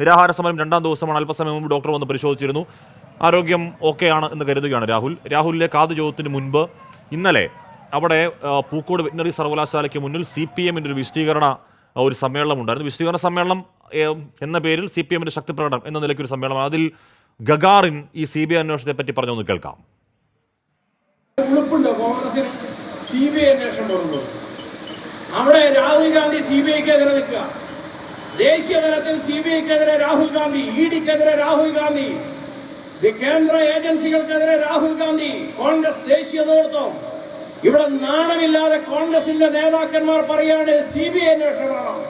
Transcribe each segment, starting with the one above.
നിരാഹാര സമരം രണ്ടാം ദിവസമാണ്. അല്പസമയം മുമ്പ് ഡോക്ടർ വന്ന് പരിശോധിച്ചിരുന്നു. ആരോഗ്യം ഓക്കെയാണ് എന്ന് കരുതുകയാണ് രാഹുൽ. രാഹുലിലെ കാത് ചോദ്യത്തിന് മുൻപ് ഇന്നലെ അവിടെ പൂക്കോട് വെറ്റിനറി സർവകലാശാലയ്ക്ക് മുന്നിൽ സി പി എമ്മിന്റെ ഒരു വിശദീകരണ ഒരു സമ്മേളനം ഉണ്ടായിരുന്നു. വിശദീകരണ സമ്മേളനം എന്ന പേരിൽ സി പി എമ്മിന്റെ ശക്തിപ്രകടനം എന്ന നിലയ്ക്കൊരു സമ്മേളനം അതിൽ ഗഗാറിൻ ഈ സി ബി ഐ അന്വേഷണത്തെ പറ്റി പറഞ്ഞു പറഞ്ഞൊന്ന് കേൾക്കാം. അവിടെ രാഹുൽ ഗാന്ധി സി ബി ഐക്ക് എതിരെ നിൽക്കുക. ദേശീയ തലത്തിൽ സി ബി ഐക്കെതിരെ രാഹുൽ ഗാന്ധി ഇ ഡിക്കെതിരെ രാഹുൽ ഗാന്ധി ദി കേന്ദ്ര ഏജൻസികൾക്കെതിരെ രാഹുൽ ഗാന്ധി കോൺഗ്രസ് ദേശീയ നേതൃത്വം. ഇവിടെ നാണമില്ലാതെ കോൺഗ്രസിന്റെ നേതാക്കന്മാർ പറയാണ് സി ബി ഐ അന്വേഷണമാണ്.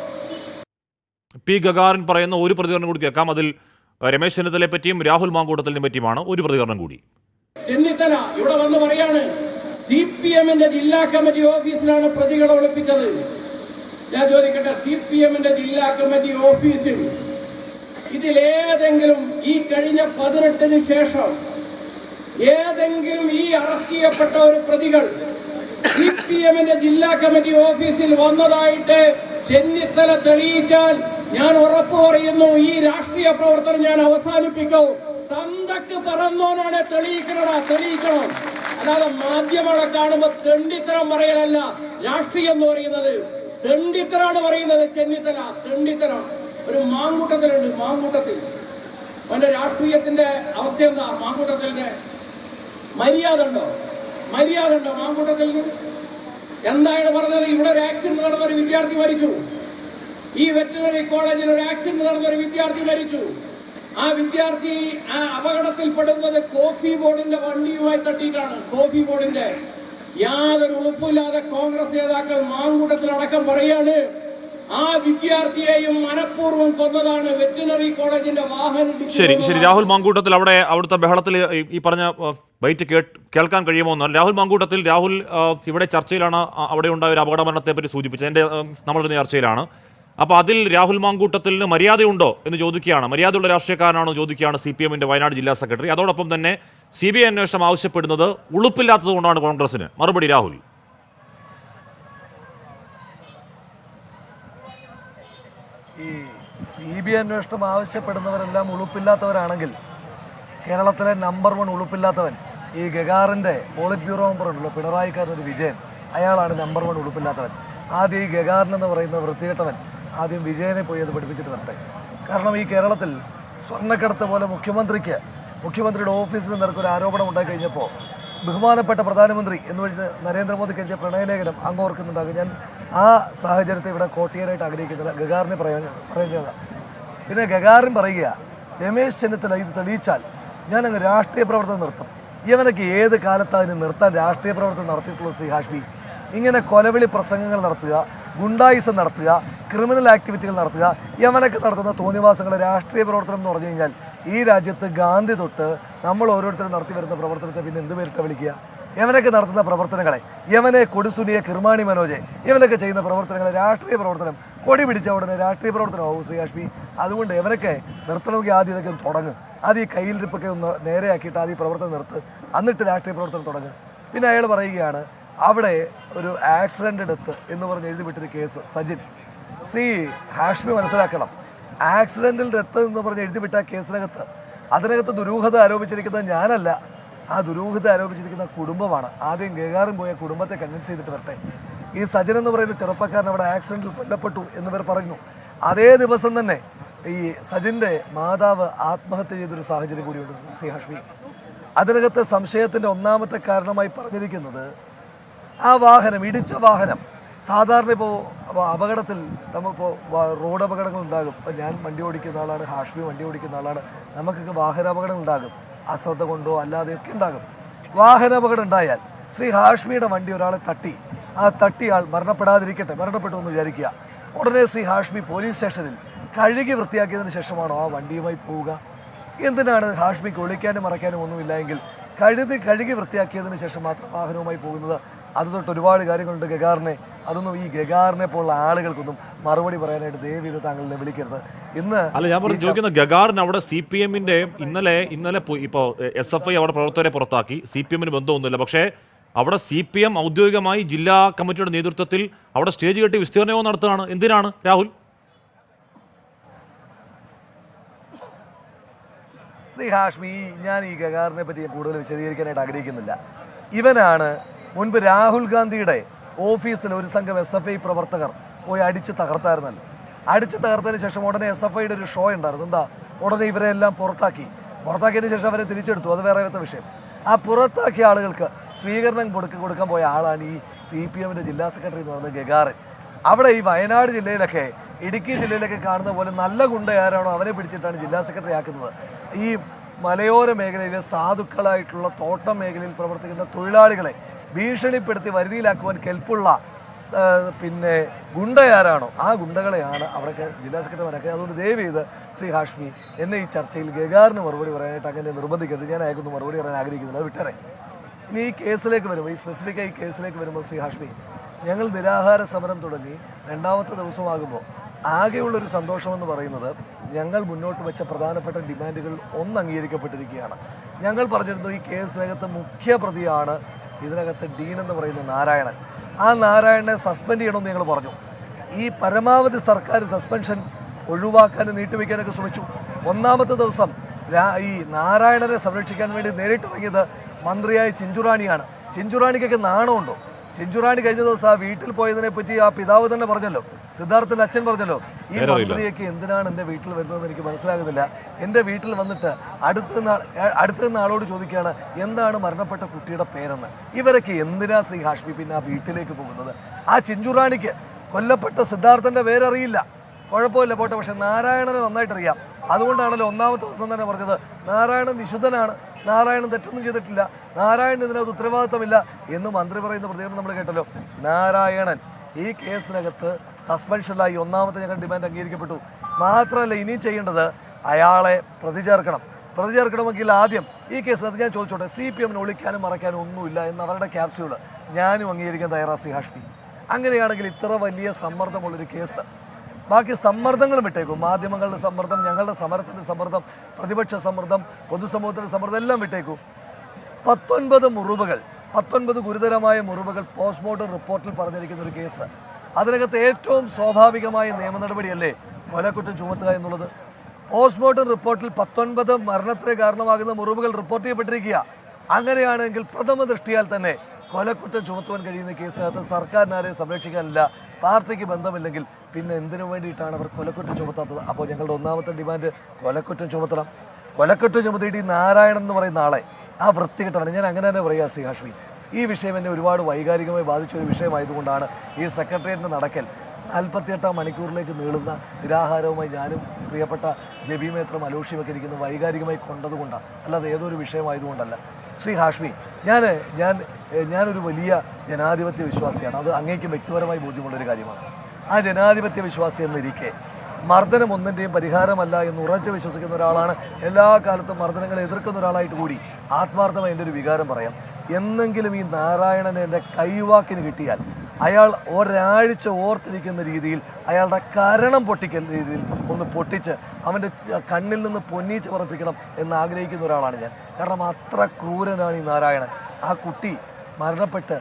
പി ഗഗാരൻ പറയുന്ന ഒരു പ്രതികരണം കൂടി കേൾക്കാം. അതിൽ രമേശ് ചെന്നിത്തലയെ പറ്റിയും രാഹുൽ മാങ്കൂട്ടത്തിനെ പറ്റിയുമാണ് ഒരു പ്രതികരണം കൂടി. ചെന്നിത്തല ഇവിടെ വന്ന് പറയാണ് സി പി എമ്മിന്റെ ജില്ലാ കമ്മിറ്റി ഓഫീസിലാണ് പ്രതികളെ ഒളിപ്പിച്ചത്. ഞാൻ ചോദിക്കട്ടെ സി പി എമ്മിന്റെ ജില്ലാ കമ്മിറ്റി ഓഫീസിൽ ഇതിലേതെങ്കിലും ഈ കഴിഞ്ഞ പതിനെട്ടിന് ശേഷം ഏതെങ്കിലും ഈ അറസ്റ്റ് ചെയ്യപ്പെട്ട ഒരു പ്രതികൾ സി പി എമ്മിന്റെ ജില്ലാ കമ്മിറ്റി ഓഫീസിൽ വന്നതായിട്ട് ചെന്നിത്തല തെളിയിച്ചാൽ ഞാൻ ഉറപ്പ് പറയുന്നു ഈ രാഷ്ട്രീയ പ്രവർത്തനം ഞാൻ അവസാനിപ്പിക്കും. തന്തക്ക് പറന്നോനാണ് തെളിയിക്കണടാ തെളിയിക്കണം. അല്ലാതെ മാധ്യമങ്ങളെ കാണുമ്പോ തെണ്ടിത്തരം പറയലല്ല രാഷ്ട്രീയം എന്ന് പറയുന്നത്. തെണ്ടിത്തരാണ് പറയുന്നത് ചെന്നിത്തല തെണ്ടിത്തരം. ഒരു മാങ്കൂട്ടത്തിലുണ്ട് മാങ്കൂട്ടത്തിൽ. അവന്റെ രാഷ്ട്രീയത്തിന്റെ അവസ്ഥ എന്താ? മാങ്കൂട്ടത്തിൽ മര്യാദ ഉണ്ടോ? മര്യാദ ഉണ്ടോ മാങ്കൂട്ടത്തിൽ എന്താണ് പറഞ്ഞത് ഇവിടെ ഒരു ആക്സിഡന്റ് നടന്ന ഒരു വിദ്യാർത്ഥി മരിച്ചു. ഈ വെറ്റിനറി കോളേജിൽ ഒരു ആക്സിഡന്റ് നടന്ന ഒരു വിദ്യാർത്ഥി മരിച്ചു. ആ വിദ്യാർത്ഥി ആ അപകടത്തിൽപ്പെടുന്നത് കോഫി ബോർഡിന്റെ വണ്ടിയുമായി തട്ടിയിട്ടാണ്. കോഫി ബോർഡിന്റെ യാതൊരു ഉറപ്പില്ലാതെ കോൺഗ്രസ് നേതാക്കൾ മാങ്കൂട്ടത്തിലടക്കം പറയാണ് ആ വിദ്യാർത്ഥിയെയും മനഃപൂർവം കൊന്നതാണ് വെറ്റിനറി കോളേജിന്റെ വാഹനം ശരി ശരി. രാഹുൽ മാങ്കൂട്ടത്തിൽ അവിടെ അവിടുത്തെ ബഹളത്തിൽ ഈ- പറഞ്ഞ ബൈറ്റ് കേൾക്കാൻ കഴിയുമോ എന്നാൽ രാഹുൽ മാങ്കൂട്ടത്തിൽ രാഹുൽ ഇവിടെ ചർച്ചയിലാണ് അവിടെ ഉണ്ടായ ഒരു അപകട മരണത്തെ പറ്റി സൂചിപ്പിച്ചത്. എന്റെ നമ്മളുടെ ചർച്ചയിലാണ്. അപ്പോൾ അതിൽ രാഹുൽ മാങ്കൂട്ടത്തിന് മര്യാദയുണ്ടോ എന്ന് ചോദിക്കുകയാണ്. മര്യാദയുള്ള രാഷ്ട്രീയക്കാരനാണോ ചോദിക്കുകയാണ് സി പി എമ്മിന്റെ വയനാട് ജില്ലാ സെക്രട്ടറി. അതോടൊപ്പം തന്നെ സി ബി ഐ അന്വേഷണം ആവശ്യപ്പെടുന്നത് ഉളുപ്പില്ലാത്തത് കൊണ്ടാണ് കോൺഗ്രസിന്. മറുപടി രാഹുൽ. ഈ സി ബി ഐ അന്വേഷണം ആവശ്യപ്പെടുന്നവരെല്ലാം ഉളുപ്പില്ലാത്തവരാണെങ്കിൽ കേരളത്തിലെ നമ്പർ വൺ ഉളുപ്പില്ലാത്തവൻ ഈ ഗഗാറിന്റെ പോളിറ്റ് ബ്യൂറോ മെമ്പർ ഉണ്ടല്ലോ പിണറായിക്കാരൻ ഒരു വിജയൻ. അയാളാണ് നമ്പർ വൺ ഉളുപ്പില്ലാത്തവൻ. ആദ്യം ഈ ഗഗാറിൻ എന്ന് പറയുന്ന വൃത്തികെട്ടവൻ ആദ്യം വിജയനെ പോയി അത് പഠിപ്പിച്ചിട്ട് വരട്ടെ. കാരണം ഈ കേരളത്തിൽ സ്വർണക്കടത്ത് പോലെ മുഖ്യമന്ത്രിക്ക് മുഖ്യമന്ത്രിയുടെ ഓഫീസിന് നേർക്കൊരു ആരോപണം ഉണ്ടായി കഴിഞ്ഞപ്പോൾ ബഹുമാനപ്പെട്ട പ്രധാനമന്ത്രി എന്ന് പറഞ്ഞ് നരേന്ദ്രമോദിക്ക് എഴുതിയ പ്രണയലേഖനം അങ്ങ് ഓർക്കുന്നുണ്ടാകും. ഞാൻ ആ സാഹചര്യത്തെ ഇവിടെ കോട്ടിയാനായിട്ട് ആഗ്രഹിക്കുന്നില്ല. ഗഗാറിനെ പറയാൻ പറയുന്നത് പിന്നെ ഗഗാറിൻ പറയുക രമേശ് ചെന്നിത്തല ഇത് തെളിയിച്ചാൽ ഞാൻ രാഷ്ട്രീയ പ്രവർത്തനം നിർത്തും. ഇവനൊക്കെ ഏത് കാലത്ത് അതിന് നിർത്താൻ രാഷ്ട്രീയ പ്രവർത്തനം നടത്തിയിട്ടുള്ളത് ശ്രീ ഹാഷ്മി? ഇങ്ങനെ കൊലവിളി പ്രസംഗങ്ങൾ നടത്തുക ഗുണ്ടായിസം നടത്തുക ക്രിമിനൽ ആക്ടിവിറ്റികൾ നടത്തുക യവനൊക്കെ നടത്തുന്ന തോന്നിവാസങ്ങളെ രാഷ്ട്രീയ പ്രവർത്തനം എന്ന് പറഞ്ഞു കഴിഞ്ഞാൽ ഈ രാജ്യത്ത് ഗാന്ധി തൊട്ട് നമ്മൾ ഓരോരുത്തരും നടത്തി വരുന്ന പ്രവർത്തനത്തെ പിന്നെ എന്ത് പേരിട്ട് വിളിക്കുക? ഇവനൊക്കെ നടത്തുന്ന പ്രവർത്തനങ്ങളെ യവനെ കൊടുസുനിയെ കിർമാണി മനോജെ ഇവനൊക്കെ ചെയ്യുന്ന പ്രവർത്തനങ്ങളെ രാഷ്ട്രീയ പ്രവർത്തനം കൊടി പിടിച്ച ഉടനെ രാഷ്ട്രീയ പ്രവർത്തനമാവും ശ്രീ ഹാഷ്മി. അതുകൊണ്ട് ഇവരൊക്കെ നിർത്തണമെങ്കിൽ ആദ്യം ഇതൊക്കെ ഒന്ന് തുടങ്ങും. ആദ്യം ഈ കയ്യിലിരിപ്പൊക്കെ ഒന്ന് നേരെയാക്കിയിട്ട് ആദ്യം പ്രവർത്തനം നിർത്ത്. എന്നിട്ട് രാഷ്ട്രീയ പ്രവർത്തനം തുടങ്ങും. പിന്നെ അയാൾ പറയുകയാണ് അവിടെ ഒരു ആക്സിഡന്റ് ഡെത്ത് എന്ന് പറഞ്ഞ് എഴുതി വിട്ടൊരു കേസ്. സജിൻ സി ഹാഷ്മി മനസ്സിലാക്കണം. ആക്സിഡന്റൽ രക്തം എന്ന് പറഞ്ഞ് എഴുതിവിട്ട കേസിനകത്ത് അതിനകത്ത് ദുരൂഹത ആരോപിച്ചിരിക്കുന്നത് ഞാനല്ല. ആ ദുരൂഹത ആരോപിച്ചിരിക്കുന്ന കുടുംബമാണ്. ആദ്യം ഗഗാറിൻ പോയ കുടുംബത്തെ കൺവിൻസ് ചെയ്തിട്ട് വരട്ടെ. ഈ സജൻ എന്ന് പറയുന്ന ചെറുപ്പക്കാരൻ അവിടെ ആക്സിഡന്റിൽ കൊല്ലപ്പെട്ടു എന്നിവർ പറഞ്ഞു. അതേ ദിവസം തന്നെ ഈ സജിന്റെ മാതാവ് ആത്മഹത്യ ചെയ്തൊരു സാഹചര്യം കൂടിയുണ്ട് സി ഹാഷ്മി. അതിനകത്ത് സംശയത്തിന്റെ ഒന്നാമത്തെ കാരണമായി പറഞ്ഞിരിക്കുന്നത് ആ വാഹനം ഇടിച്ച വാഹനം സാധാരണ ഇപ്പോൾ അപകടത്തിൽ നമ്മളിപ്പോൾ റോഡ് അപകടങ്ങൾ ഉണ്ടാകും ഇപ്പോൾ ഞാൻ വണ്ടി ഓടിക്കുന്ന ആളാണ് ഹാഷ്മി വണ്ടി ഓടിക്കുന്ന ആളാണ്. നമുക്കൊക്കെ വാഹന അപകടങ്ങൾ ഉണ്ടാകും. അശ്രദ്ധ കൊണ്ടോ അല്ലാതെയൊക്കെ ഉണ്ടാകും. വാഹന അപകടം ഉണ്ടായാൽ ശ്രീ ഹാഷ്മിയുടെ വണ്ടി ഒരാളെ തട്ടി. ആ തട്ടിയാൾ മരണപ്പെടാതിരിക്കട്ടെ മരണപ്പെട്ടു എന്ന് വിചാരിക്കുക. ഉടനെ ശ്രീ ഹാഷ്മി പോലീസ് സ്റ്റേഷനിൽ കഴുകി വൃത്തിയാക്കിയതിന് ശേഷമാണോ ആ വണ്ടിയുമായി പോവുക? എന്തിനാണ് ഹാഷ്മിക്ക് ഒളിക്കാനും മറയ്ക്കാനും ഒന്നുമില്ല എങ്കിൽ കഴുതി കഴുകി വൃത്തിയാക്കിയതിന് ശേഷം മാത്രം വാഹനവുമായി പോകുന്നത്? അത് തൊട്ട് ഒരുപാട് കാര്യങ്ങളുണ്ട് ഗഗാറിനെ. അതൊന്നും ഈ ഗഗാറിനെ പോലുള്ള ആളുകൾക്കൊന്നും മറുപടി പറയാനായിട്ട് ദയവ് ഇത് താങ്കളെ വിളിക്കരുത്. ഇന്ന് അല്ല ഞാൻ പറഞ്ഞു ചോദിക്കുന്ന ഗഗാറിന് അവിടെ സി പി എമ്മിന്റെ ഇന്നലെ ഇന്നലെ ഇപ്പോൾ എസ് എഫ് ഐ അവിടെ പ്രവർത്തകരെ പുറത്താക്കി. സി പി എമ്മിന് ബന്ധമൊന്നുമില്ല. പക്ഷേ അവിടെ സി പി എം ഔദ്യോഗികമായി ജില്ലാ കമ്മിറ്റിയുടെ നേതൃത്വത്തിൽ അവിടെ സ്റ്റേജ് കെട്ടി വിസ്തീർണവും നടത്തുകയാണ്. എന്തിനാണ് രാഹുൽ? ശ്രീ ഹാഷ്മി ഞാൻ ഈ ഗഗാറിനെ പറ്റി കൂടുതൽ വിശദീകരിക്കാനായിട്ട് ആഗ്രഹിക്കുന്നില്ല. ഇവനാണ് മുൻപ് രാഹുൽ ഗാന്ധിയുടെ ഓഫീസിൽ ഒരു സംഘം എസ് എഫ് ഐ പ്രവർത്തകർ പോയി അടിച്ച് തകർത്തായിരുന്നല്ലോ. അടിച്ച് തകർത്തതിന് ശേഷം ഉടനെ എസ് എഫ് ഐയുടെ ഒരു ഷോ ഉണ്ടായിരുന്നു. എന്താ? ഉടനെ ഇവരെ എല്ലാം പുറത്താക്കി. പുറത്താക്കിയതിന് ശേഷം അവരെ തിരിച്ചെടുത്തു. അത് വേറെ വേറെ വിഷയം? ആ പുറത്താക്കിയ ആളുകൾക്ക് സ്വീകരണം കൊടുക്ക കൊടുക്കാൻ പോയ ആളാണ് ഈ സി പി എമ്മിന്റെ ജില്ലാ സെക്രട്ടറി എന്ന് പറയുന്നത് ഗഗാറൻ അവിടെ ഈ വയനാട് ജില്ലയിലൊക്കെ ഇടുക്കി ജില്ലയിലൊക്കെ കാണുന്ന പോലെ നല്ല ഗുണ്ട ആരാണോ അവരെ പിടിച്ചിട്ടാണ് ജില്ലാ സെക്രട്ടറി ആക്കുന്നത്. ഈ മലയോര മേഖലയിലെ സാധുക്കളായിട്ടുള്ള തോട്ടം മേഖലയിൽ പ്രവർത്തിക്കുന്ന തൊഴിലാളികളെ ഭീഷണിപ്പെടുത്തി വരുതിയിലാക്കുവാൻ കെൽപ്പുള്ള പിന്നെ ഗുണ്ടയാരാണോ? ആ ഗുണ്ടകളെയാണ് അവിടെയൊക്കെ ജില്ലാ സെക്രട്ടറിമാരൊക്കെ അതുകൊണ്ട് ദയവ് ചെയ്ത് ശ്രീ ഹാഷ്മി എന്നെ ഈ ചർച്ചയിൽ ഗഗാറിന് മറുപടി പറയാനായിട്ട് അങ്ങനെ നിർബന്ധിക്കരുത്. ഞാൻ അയക്കുന്നു മറുപടി പറയാൻ ആഗ്രഹിക്കുന്നില്ല. അത് വിട്ടറേ ഇനി ഈ കേസിലേക്ക് വരുമ്പോൾ ഈ സ്പെസിഫിക് ആയി കേസിലേക്ക് വരുമ്പോൾ ശ്രീ ഹാഷ്മി ഞങ്ങൾ നിരാഹാര സമരം തുടങ്ങി. രണ്ടാമത്തെ ദിവസമാകുമ്പോൾ ആകെയുള്ളൊരു സന്തോഷമെന്ന് പറയുന്നത് ഞങ്ങൾ മുന്നോട്ട് വെച്ച പ്രധാനപ്പെട്ട ഡിമാൻഡുകൾ ഒന്ന് അംഗീകരിക്കപ്പെട്ടിരിക്കുകയാണ്. ഞങ്ങൾ പറഞ്ഞിരുന്നു ഈ കേസിനകത്ത് മുഖ്യ പ്രതിയാണ് ഇതിനകത്ത് ഡീൻ എന്ന് പറയുന്ന നാരായണൻ. ആ നാരായണനെ സസ്പെൻഡ് ചെയ്യണമെന്ന് ഞങ്ങൾ പറഞ്ഞു. ഈ പരമാവധി സർക്കാർ സസ്പെൻഷൻ ഒഴിവാക്കാനും നീട്ടിവെക്കാനൊക്കെ ശ്രമിച്ചു. ഒന്നാമത്തെ ദിവസം ഈ നാരായണനെ സംരക്ഷിക്കാൻ വേണ്ടി നേരിട്ടിറങ്ങിയത് മന്ത്രിയായ ചിഞ്ചുറാണിയാണ്. ചിഞ്ചുറാണിക്കൊക്കെ നാണമുണ്ടോ? ചിഞ്ചുറാണി കഴിഞ്ഞ ദിവസം ആ വീട്ടിൽ പോയതിനെ പറ്റി ആ പിതാവ് തന്നെ പറഞ്ഞല്ലോ. സിദ്ധാർത്ഥന്റെ അച്ഛൻ പറഞ്ഞല്ലോ ഈ മന്ത്രിയൊക്കെ എന്തിനാണ് എന്റെ വീട്ടിൽ വരുന്നതെന്ന് എനിക്ക് മനസ്സിലാകുന്നില്ല. എന്റെ വീട്ടിൽ വന്നിട്ട് അടുത്ത അടുത്ത ആളോട് ചോദിക്കുകയാണ് എന്താണ് മരണപ്പെട്ട കുട്ടിയുടെ പേരെന്ന്? ഇവരൊക്കെ എന്തിനാ ശ്രീ ഹാഷ്മി പിന്നെ ആ വീട്ടിലേക്ക് പോകുന്നത്? ആ ചിഞ്ചുറാണിക്ക് കൊല്ലപ്പെട്ട സിദ്ധാർത്ഥന്റെ പേരറിയില്ല. കുഴപ്പമില്ല പോട്ടെ. പക്ഷെ നാരായണനെ നന്നായിട്ട് അറിയാം അതുകൊണ്ടാണല്ലോ ഒന്നാമത്തെ ദിവസം തന്നെ പറഞ്ഞത് നാരായണൻ വിശുദ്ധനാണ്. നാരായണൻ തെറ്റൊന്നും ചെയ്തിട്ടില്ല. നാരായണൻ ഇതിനകത്ത് ഉത്തരവാദിത്തമില്ല എന്ന് മന്ത്രി പറയുന്ന പ്രതികരണം നമ്മൾ കേട്ടല്ലോ. നാരായണൻ ഈ കേസിനകത്ത് സസ്പെൻഷനിലായി ഒന്നാമത്തെ ഞങ്ങൾ ഡിമാൻഡ് അംഗീകരിക്കപ്പെട്ടു. മാത്രമല്ല ഇനി ചെയ്യേണ്ടത് അയാളെ പ്രതി ചേർക്കണം പ്രതി ചേർക്കണമെങ്കിൽ ആദ്യം ഈ കേസിനകത്ത് ഞാൻ ചോദിച്ചോട്ടെ സി പി എമ്മിന് ഒളിക്കാനും മറയ്ക്കാനും ഒന്നുമില്ല എന്ന് അവരുടെ ക്യാപ്സ്യൂൾ. ഞാനും അംഗീകരിക്കാൻ തയ്യാറാ ശ്രീ ഹാഷ്മി. അങ്ങനെയാണെങ്കിൽ ഇത്ര വലിയ സമ്മർദ്ദമുള്ളൊരു കേസ് ബാക്കി സമ്മർദ്ദങ്ങളും വിട്ടേക്കും മാധ്യമങ്ങളുടെ സമ്മർദ്ദം ഞങ്ങളുടെ സമരത്തിന്റെ സമ്മർദ്ദം പ്രതിപക്ഷ സമ്മർദ്ദം പൊതുസമൂഹത്തിന്റെ സമ്മർദ്ദം എല്ലാം വിട്ടേക്കും പത്തൊൻപത് മുറിവുകൾ പത്തൊൻപത് ഗുരുതരമായ മുറിവുകൾ പോസ്റ്റ്മോർട്ടം റിപ്പോർട്ടിൽ പറഞ്ഞിരിക്കുന്ന ഒരു കേസ്. അതിനകത്ത് ഏറ്റവും സ്വാഭാവികമായ നിയമ നടപടിയല്ലേ കൊലക്കുറ്റം ചുമത്തുക എന്നുള്ളത്? പോസ്റ്റ്മോർട്ടം റിപ്പോർട്ടിൽ പത്തൊൻപത് മരണത്തിന് കാരണമാകുന്ന മുറിവുകൾ റിപ്പോർട്ട് ചെയ്യപ്പെട്ടിരിക്കുക. അങ്ങനെയാണെങ്കിൽ പ്രഥമ ദൃഷ്ടിയാൽ തന്നെ കൊലക്കുറ്റം ചുമത്തുവാൻ കഴിയുന്ന കേസിനകത്ത് സർക്കാരിനാരെ സംരക്ഷിക്കാനില്ല പാർട്ടിക്ക് ബന്ധമില്ലെങ്കിൽ പിന്നെ എന്തിനു വേണ്ടിയിട്ടാണ് അവർ കൊലക്കുറ്റം ചുമത്താത്തത്? അപ്പോൾ ഞങ്ങളുടെ ഒന്നാമത്തെ ഡിമാൻഡ് കൊലക്കുറ്റം ചുമത്തണം. കൊലക്കുറ്റം ചുമത്തിയിട്ട് ഈ നാരായണൻ എന്ന് പറയുന്ന ആളെ ആ വൃത്തികെട്ടവനെ ഞാൻ അങ്ങനെ തന്നെ പറയുക ശ്രീ ഹാഷ്മി. ഈ വിഷയം എന്നെ ഒരുപാട് വൈകാരികമായി ബാധിച്ച ഒരു വിഷയമായതുകൊണ്ടാണ് ഈ സെക്രട്ടേറിയറ്റിന്റെ നടക്കൽ നാൽപ്പത്തിയെട്ടാം മണിക്കൂറിലേക്ക് നീളുന്ന നിരാഹാരവുമായി ഞാനും പ്രിയപ്പെട്ട ജബി മേത്രം അലോഷിയൊക്കെ ഇരിക്കുന്ന വൈകാരികമായി കൊണ്ടതുകൊണ്ടാണ്. അല്ലാതെ ഏതൊരു വിഷയമായതുകൊണ്ടല്ല. ശ്രീ ഹാഷ്മി ഞാൻ ഞാൻ ഞാനൊരു വലിയ ജനാധിപത്യ വിശ്വാസിയാണ്. അത് അങ്ങേക്കും വ്യക്തിപരമായി ബോധ്യമുള്ളൊരു കാര്യമാണ്. ആ ജനാധിപത്യ വിശ്വാസി എന്നിരിക്കെ മർദ്ദനം ഒന്നിന്റെയും പരിഹാരമല്ല എന്ന് ഉറച്ചു വിശ്വസിക്കുന്ന ഒരാളാണ്. എല്ലാ കാലത്തും മർദ്ദനങ്ങളെ എതിർക്കുന്ന ഒരാളായിട്ട് കൂടി ആത്മാർത്ഥമായി എന്റെ ഒരു വികാരം പറയാം. എന്നെങ്കിലും ഈ നാരായണനെ എന്റെ കൈവാക്കിന് കിട്ടിയാൽ അയാൾ ഒരാഴ്ച ഓർത്തിരിക്കുന്ന രീതിയിൽ അയാളുടെ കരണം പൊട്ടിക്കുന്ന രീതിയിൽ ഒന്ന് പൊട്ടിച്ച് അവന്റെ കണ്ണിൽ നിന്ന് പൊന്നീച്ച് പറപ്പിക്കണം എന്ന് ആഗ്രഹിക്കുന്ന ഒരാളാണ് ഞാൻ. കാരണം അത്ര ക്രൂരനാണ് ഈ നാരായണൻ. ആ കുട്ടി മരണപ്പെട്ട്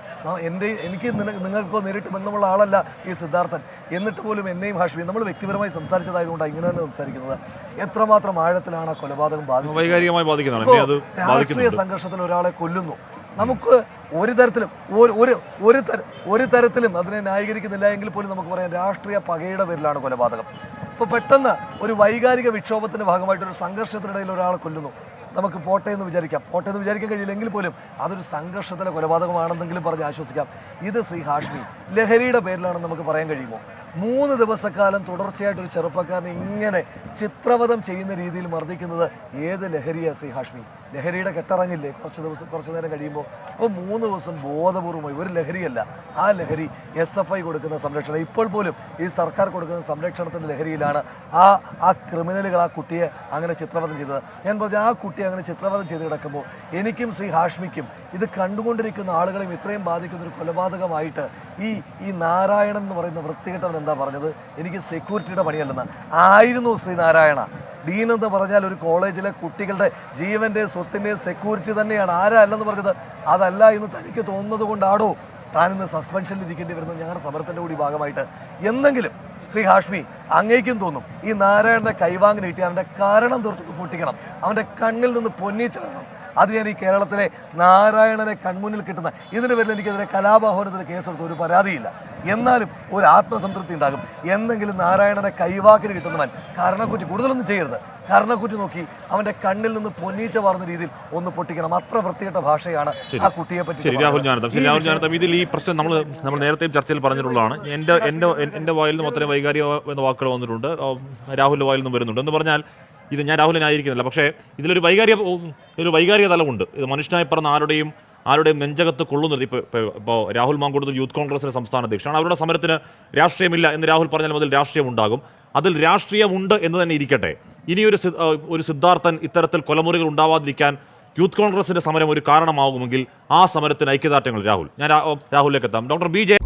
എന്റെ എനിക്ക് നിങ്ങൾക്കോ നേരിട്ട് ബന്ധമുള്ള ആളല്ല ഈ സിദ്ധാർത്ഥൻ. എന്നിട്ട് പോലും എന്നെയും ഹാഷ്മിയും നമ്മൾ വ്യക്തിപരമായി സംസാരിച്ചതായതുകൊണ്ടാണ് ഇങ്ങനെ തന്നെ സംസാരിക്കുന്നത്. എത്രമാത്രം ആഴത്തിലാണ് ആ കൊലപാതകം ബാധിക്കുന്നത് രാഷ്ട്രീയ സംഘർഷത്തിൽ ഒരാളെ കൊല്ലുന്നു. നമുക്ക് ഒരു തരത്തിലും ഒരു ഒരു ഒരു തര ഒരു തരത്തിലും അതിനെ ന്യായീകരിക്കുന്നില്ല എങ്കിൽ പോലും നമുക്ക് പറയാം രാഷ്ട്രീയ പകയുടെ പേരിലാണ് കൊലപാതകം. ഇപ്പോൾ പെട്ടെന്ന് ഒരു വൈകാരിക വിക്ഷോഭത്തിന്റെ ഭാഗമായിട്ട് ഒരു സംഘർഷത്തിനിടയിൽ ഒരാളെ കൊല്ലുന്നു. നമുക്ക് പോട്ടെ എന്ന് വിചാരിക്കാം. പോട്ടെ എന്ന് വിചാരിക്കാൻ കഴിയില്ലെങ്കിൽ പോലും അതൊരു സംഘർഷത്തിലെ കൊലപാതകമാണെന്നെങ്കിലും പറഞ്ഞ് ആശ്വസിക്കാം. ഇത് ശ്രീ ഹാഷ്മി ലഹരിയുടെ പേരിലാണെന്ന് നമുക്ക് പറയാൻ കഴിയുമോ? മൂന്ന് ദിവസക്കാലം തുടർച്ചയായിട്ട് ഒരു ചെറുപ്പക്കാരനെ ഇങ്ങനെ ചിത്രവധം ചെയ്യുന്ന രീതിയിൽ മർദ്ദിക്കുന്നത് ഏത് ലഹരിയാണ് ശ്രീ ഹാഷ്മി? ലഹരിയുടെ കെട്ടിറങ്ങില്ലേ? കുറച്ച് ദിവസം കുറച്ച് നേരം കഴിയുമ്പോൾ. അപ്പോൾ മൂന്ന് ദിവസം ബോധപൂർവമായി ഒരു ലഹരിയല്ല. ആ ലഹരി എസ് എഫ് ഐ കൊടുക്കുന്ന സംരക്ഷണം. ഇപ്പോൾ പോലും ഈ സർക്കാർ കൊടുക്കുന്ന സംരക്ഷണത്തിന്റെ ലഹരിയിലാണ് ആ ആ ക്രിമിനലുകൾ ആ കുട്ടിയെ അങ്ങനെ ചിത്രവധം ചെയ്തത്. ഞാൻ പറഞ്ഞു ആ കുട്ടിയെ അങ്ങനെ ചിത്രവധം ചെയ്ത് കിടക്കുമ്പോൾ എനിക്കും ശ്രീ ഹാഷ്മിക്കും ഇത് കണ്ടുകൊണ്ടിരിക്കുന്ന ആളുകളെയും ഇത്രയും ബാധിക്കുന്ന ഒരു കൊലപാതകമായിട്ട് ഈ ഈ നാരായണൻ എന്ന് പറയുന്ന വൃത്തികെട്ടവൻ എന്താ പറഞ്ഞത്? എനിക്ക് സെക്യൂരിറ്റിയുടെ പണിയല്ലെന്ന്. ആയിരുന്നു ശ്രീ നാരായണ. ഡീൻ എന്ന് പറഞ്ഞാൽ ഒരു കോളേജിലെ കുട്ടികളുടെ ജീവന്റെ സ്വത്തിന്റെയും സെക്യൂരിറ്റി തന്നെയാണ്. ആരാ അല്ലെന്ന് പറഞ്ഞത്? അതല്ല എന്ന് തനിക്ക് തോന്നുന്നത് കൊണ്ടാണോ താനിന്ന് സസ്പെൻഷനിൽ ഇരിക്കേണ്ടി വരുന്നത്? ഞങ്ങളുടെ സമരത്തിന്റെ കൂടി ഭാഗമായിട്ട്. എന്തെങ്കിലും ശ്രീ ഹാഷ്മി അങ്ങേക്കും തോന്നും ഈ നാരായണന്റെ കൈവാങ്ങിന് കിട്ടി അവന്റെ കാരണം തീർത്ത് പൊട്ടിക്കണം. അവന്റെ കണ്ണിൽ നിന്ന് പൊന്നീച്ച വരണം അത് ഞാൻ ഈ കേരളത്തിലെ നാരായണനെ കൺമുന്നിൽ കിട്ടുന്ന ഇതിന്റെ പേരിൽ എനിക്കെതിരെ കലാപാഹോരത്തിന് കേസെടുത്ത് ഒരു പരാതിയില്ല. എന്നാലും ഒരു ആത്മസംതൃപ്തി ഉണ്ടാകും. എന്തെങ്കിലും നാരായണനെ കൈവാക്കിന് കിട്ടുന്നവൻ കർണക്കുറ്റി കൂടുതലൊന്നും ചെയ്യരുത്. കർണക്കുറ്റി നോക്കി അവന്റെ കണ്ണിൽ നിന്ന് പൊന്നീച്ച വാർന്ന രീതിയിൽ ഒന്ന് പൊട്ടിക്കണം. അത്ര വൃത്തികെട്ട ഭാഷയാണ് ആ കുട്ടിയെ പറ്റി രാഹുൽ ശരി രാഹുൽ ഇതിൽ ഈ പ്രശ്നം നമ്മൾ നമ്മൾ നേരത്തെയും ചർച്ചയിൽ പറഞ്ഞിട്ടുള്ളതാണ്. എന്റെ എന്റെ എന്റെ വായിൽ നിന്നും അത്രയും വൈകാരിക എന്ന വാക്കുകൾ വന്നിട്ടുണ്ട്. രാഹുലിന്റെ രാഹുലിന്റെ വായിൽ നിന്നും വരുന്നുണ്ട്. എന്ന് പറഞ്ഞാൽ ഇത് ഞാൻ രാഹുലിനായിരിക്കുന്നില്ല. പക്ഷേ ഇതിലൊരു വൈകാരിക ഒരു വൈകാരിക തലമുണ്ട്. ഇത് മനുഷ്യനായി പറഞ്ഞ ആരുടെയും ആരുടെയും നെഞ്ചകത്ത് കൊള്ളുന്നത് ഇപ്പോൾ ഇപ്പോൾ രാഹുൽ മാങ്കൂട്ടത്തിൽ യൂത്ത് കോൺഗ്രസിന്റെ സംസ്ഥാന അധ്യക്ഷനാണ്. അവരുടെ സമരത്തിന് രാഷ്ട്രീയമില്ല എന്ന് രാഹുൽ പറഞ്ഞാൽ മുതൽ രാഷ്ട്രീയം ഉണ്ടാകും. അതിൽ രാഷ്ട്രീയമുണ്ട് എന്ന് തന്നെ ഇരിക്കട്ടെ. ഇനിയൊരു ഒരു സിദ്ധാർത്ഥൻ ഇത്തരത്തിൽ കൊലമുറികൾ ഉണ്ടാവാതിരിക്കാൻ യൂത്ത് കോൺഗ്രസിന്റെ സമരം ഒരു കാരണമാകുമെങ്കിൽ ആ സമരത്തിന് ഐക്യദാർഢ്യങ്ങൾ രാഹുൽ. ഞാൻ രാഹുലിലേക്ക് എത്താം. Doctor B J